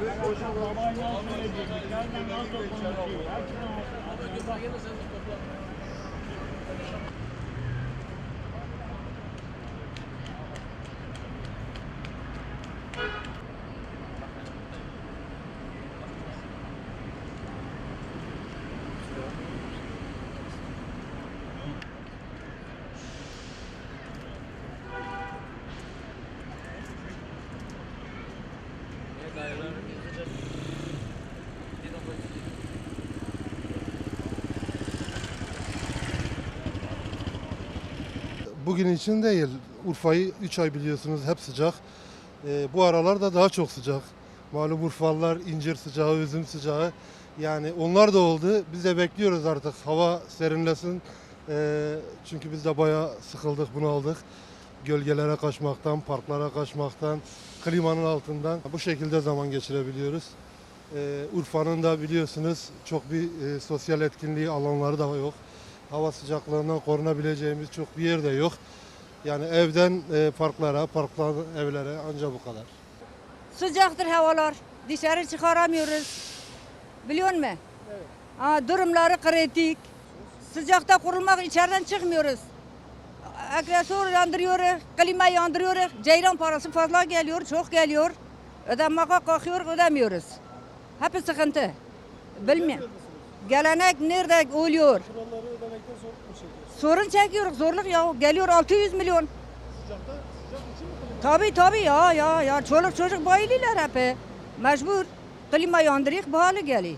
Almanya'dan şöyle girdik. Nereden nasıl konuşuyor? Her şey Bugün için değil. Urfa'yı 3 ay biliyorsunuz hep sıcak. Ee, bu aralar da daha çok sıcak. Malum Urfalılar incir sıcağı, üzüm sıcağı. Yani onlar da oldu. Biz de bekliyoruz artık hava serinlesin. Ee, çünkü biz de bayağı sıkıldık, bunaldık. Gölgelere kaçmaktan, parklara kaçmaktan, klimanın altından bu şekilde zaman geçirebiliyoruz. Ee, Urfa'nın da biliyorsunuz çok bir e, sosyal etkinliği alanları da yok. Hava sıcaklığından korunabileceğimiz çok bir yer de yok. Yani evden e, parklara, parktan evlere anca bu kadar. Sıcaktır havalar. Dışarı çıkaramıyoruz. Biliyor musun? Ha, durumları kritik. Sıcakta kurulmak içeriden çıkmıyoruz. Agresör yandırıyoruz, klima yandırıyoruz. Ceylan parası fazla geliyor, çok geliyor. Ödemeye kalkıyor, ödemiyoruz. Hep sıkıntı. Bilmiyorum. Gelenek nerede oluyor? Sorun çekiyoruz, zorluk ya. Geliyor 600 milyon. Tabii tabii ya ya ya çoluk çocuk bayılırlar hep. Mecbur. Klima yandırık pahalı geliyor.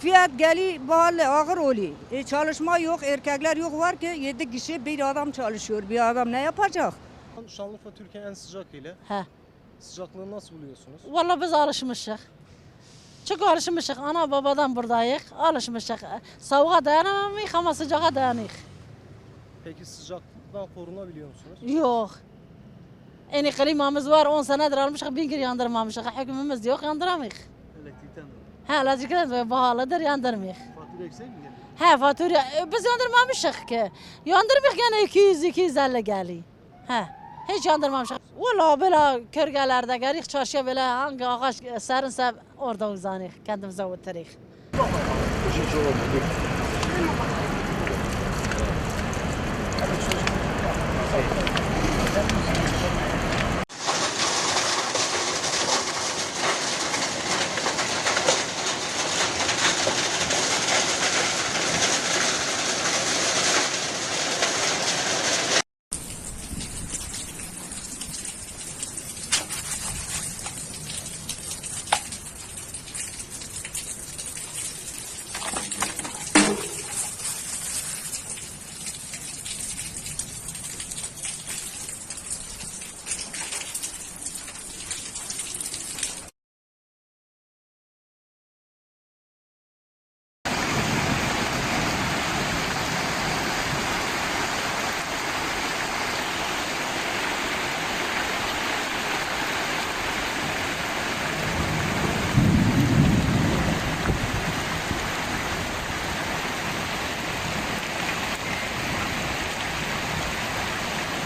Fiyat geliyor pahalı ağır oluyor. E, çalışma yok erkekler yok var ki 7 kişi bir adam çalışıyor. Bir adam ne yapacak? Şanlıurfa Türkiye'nin en sıcak ili. He. Sıcaklığı nasıl buluyorsunuz? Vallahi biz alışmışız. Çok alışmışız. Ana babadan buradayız. Alışmışız. Soğuğa dayanamamayız ama sıcağa dayanıyız. Peki sıcaklıktan korunabiliyor musunuz? Yok. En klimamız var 10 senedir almışız bin kere yandırmamışız. Hükümümüz yok yandıramayız. Elektrikten dolayı. He elektrikten dolayı pahalıdır yandırmayız. Fatura yüksek mi geliyor? He fatura e, biz yandırmamışız ki. Yandırmayız gene 200-250 geliyor. He. Hiç yandırmamışız. Valla belə kölgələrdə gəlirik, çarşıya belə hangi ağac sərinsə orada uzanırıq, kəndimizə otururuq. Düşüncə olmadı.